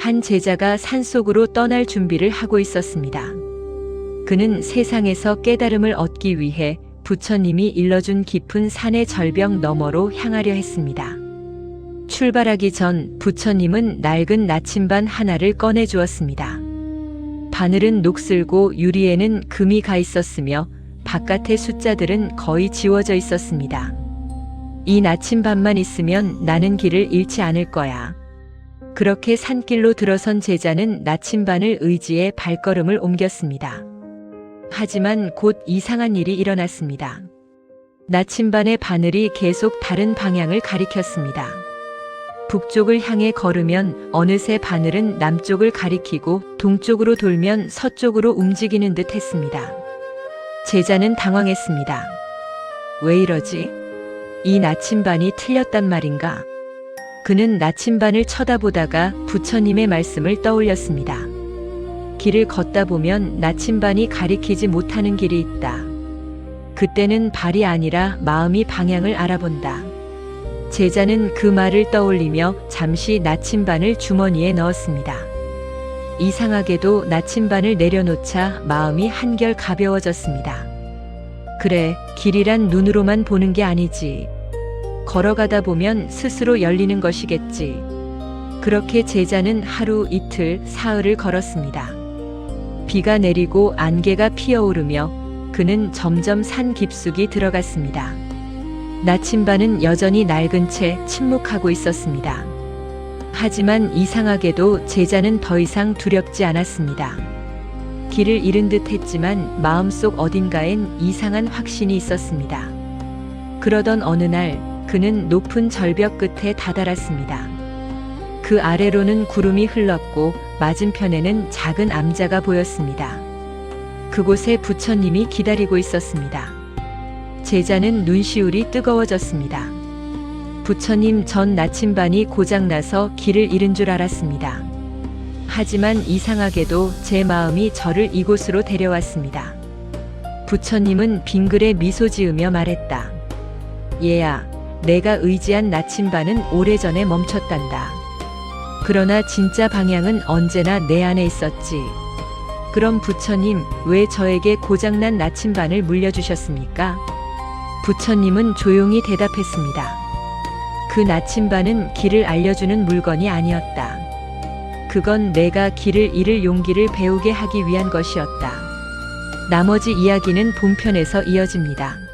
한 제자가 산속으로 떠날 준비를 하고 있었습니다. 그는 세상에서 깨달음을 얻기 위해 부처님이 일러준 깊은 산의 절벽 너머로 향하려 했습니다. 출발하기 전 부처님은 낡은 나침반 하나를 꺼내 주었습니다. 바늘은 녹슬고 유리에는 금이 가 있었으며 바깥의 숫자들은 거의 지워져 있었습니다. 이 나침반만 있으면 나는 길을 잃지 않을 거야. 그렇게 산길로 들어선 제자는 나침반을 의지해 발걸음을 옮겼습니다. 하지만 곧 이상한 일이 일어났습니다. 나침반의 바늘이 계속 다른 방향을 가리켰습니다. 북쪽을 향해 걸으면 어느새 바늘은 남쪽을 가리키고 동쪽으로 돌면 서쪽으로 움직이는 듯 했습니다. 제자는 당황했습니다. 왜 이러지? 이 나침반이 틀렸단 말인가? 그는 나침반을 쳐다보다가 부처님의 말씀을 떠올렸습니다. 길을 걷다 보면 나침반이 가리키지 못하는 길이 있다. 그때는 발이 아니라 마음이 방향을 알아본다. 제자는 그 말을 떠올리며 잠시 나침반을 주머니에 넣었습니다. 이상하게도 나침반을 내려놓자 마음이 한결 가벼워졌습니다. 그래, 길이란 눈으로만 보는 게 아니지. 걸어가다 보면 스스로 열리는 것이겠지. 그렇게 제자는 하루 이틀 사흘을 걸었습니다. 비가 내리고 안개가 피어오르며 그는 점점 산 깊숙이 들어갔습니다. 나침반은 여전히 낡은 채 침묵하고 있었습니다. 하지만 이상하게도 제자는 더 이상 두렵지 않았습니다. 길을 잃은 듯 했지만 마음속 어딘가엔 이상한 확신이 있었습니다. 그러던 어느 날 그는 높은 절벽 끝에 다다랐습니다. 그 아래로는 구름이 흘렀고 맞은편에는 작은 암자가 보였습니다. 그곳에 부처님이 기다리고 있었습니다. 제자는 눈시울이 뜨거워졌습니다. 부처님 전 나침반이 고장나서 길을 잃은 줄 알았습니다. 하지만 이상하게도 제 마음이 저를 이곳으로 데려왔습니다. 부처님은 빙글에 미소 지으며 말했다. 얘야, 내가 의지한 나침반은 오래전에 멈췄단다. 그러나 진짜 방향은 언제나 내 안에 있었지. 그럼 부처님, 왜 저에게 고장난 나침반을 물려주셨습니까? 부처님은 조용히 대답했습니다. 그 나침반은 길을 알려주는 물건이 아니었다. 그건 내가 길을 잃을 용기를 배우게 하기 위한 것이었다. 나머지 이야기는 본편에서 이어집니다.